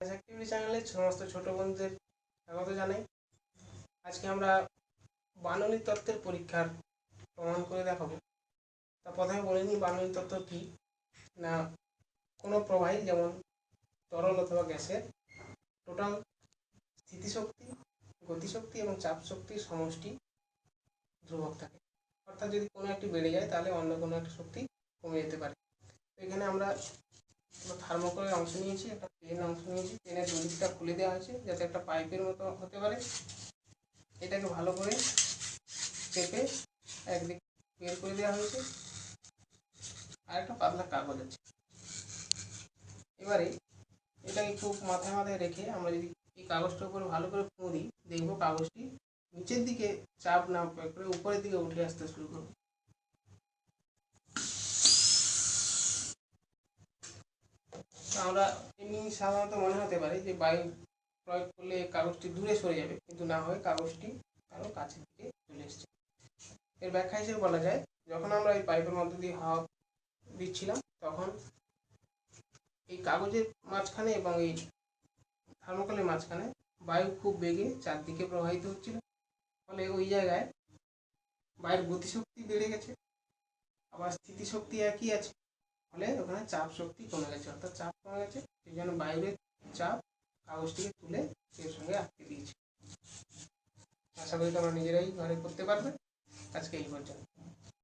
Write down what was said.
Activity চ্যানেলে সমস্ত ছোট বন্ধুদের স্বাগত জানাই। আজকে আমরা বাননি তত্ত্বের পরীক্ষার প্রমাণ করে দেখাবো। তা প্রথমে বলে নিই বাননি তত্ত্ব কী? না, কোনো প্রবাহী যেমন তরল অথবা গ্যাসের টোটাল স্থিতিশক্তি, গতিশক্তি এবং চাপ শক্তির সমষ্টি ধ্রুবক থাকে। অর্থাৎ যদি কোনো একটি বেড়ে যায় তাহলে অন্য কোনো একটা শক্তি কমে যেতে পারে। এখানে আমরা থার্মোকলের অংশ নিয়েছি, একটা পেন অংশ নিয়েছি পেনের দড়িটা খুলে দেওয়া হয়েছে, যাতে একটা পাইপের মতো হতে পারে। এটাকে ভালো করে চেপে একদিক বের করে দেওয়া হয়েছে। আর একটা পাতলা কাগজ আছে। এবারে এটাকে খুব মাথায় মাথায় রেখে আমরা যদি এই কাগজটার উপরে ভালো করে ফুঁ দিই দেখব কাগজটি নিচের দিকে চাপ না করে উপরের দিকে উঠে আসতে শুরু করবে। আমরা এমনি সাধারণত মনে হতে পারে যে বায়ু প্রয়োগ করলে কাগজটি দূরে সরে যাবে, কিন্তু না হয় কাগজটি আরও কাছের দিকে চলে এসছে। এর ব্যাখ্যা হিসেবে বলা যায়, যখন আমরা এই পাইপের মধ্যে দিয়ে হাওয়া দিচ্ছিলাম, তখন এই কাগজের মাঝখানে এবং এই থার্মোকলের মাঝখানে বায়ু খুব বেগে চারদিকে প্রবাহিত হচ্ছিল। ফলে ওই জায়গায় বায়ুর গতিশক্তি বেড়ে গেছে, আবার স্থিতিশক্তি একই আছে। ফলে ওখানে চাপ শক্তি কমে গেছে, অর্থাৎ চাপ কমে গেছে, সেই জন্য বায়ুরের চাপ কাগজটিকে তুলে এর সঙ্গে আটকে দিয়েছে। আশা করি তোমরা নিজেরাই ঘরে করতে পারবে। আজকে এই পর্যন্ত।